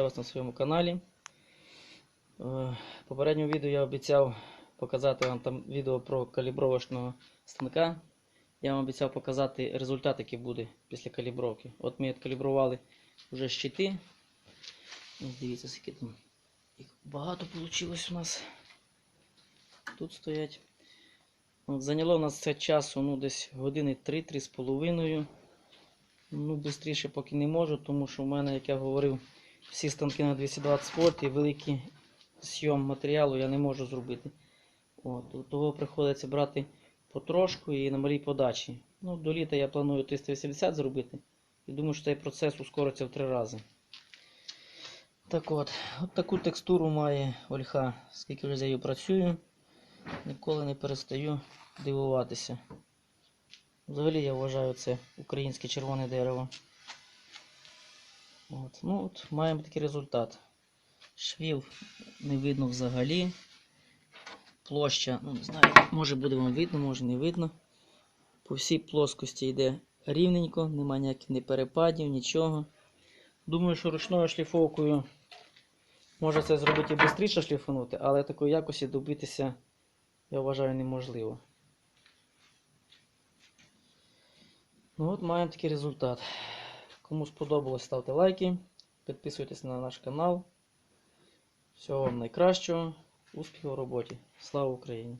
вас на своєму каналі. Е, В попередньому відео я обіцяв показати вам там відео про калібровочного станка. Я вам обіцяв показати результат, який буде після калібровки. От ми відкалібрували вже щити. Ось дивіться, скільки там їх багато вийшло у нас. Тут стоять. От, зайняло нас це часу ну, десь години 3-3 з. Ну, швидше поки не можу, тому що в мене, як я говорив, всі станки на 220 вольт і великий зйом матеріалу я не можу зробити. От, того приходиться брати потрошку і на малій подачі. Ну, до літа я планую 380 зробити. І думаю, що цей процес ускориться в три рази. Так от, от таку текстуру має ольха, скільки вже з нею працюю. Ніколи не перестаю дивуватися. Взагалі я вважаю це українське червоне дерево. От. Ну от маємо такий результат. Швів не видно взагалі. Площа, ну не знаю, може буде вам видно, може не видно. По всій плоскості йде рівненько, немає ніяких ні перепадів, нічого. Думаю, що ручною шліфовкою може це зробити і швидше шліфанути, але такої якості добитися, я вважаю, неможливо. Ну от маємо такий результат. Кому сподобалось, ставте лайки, підписуйтесь на наш канал. Всього вам найкращого, успіхів у роботі. Слава Україні!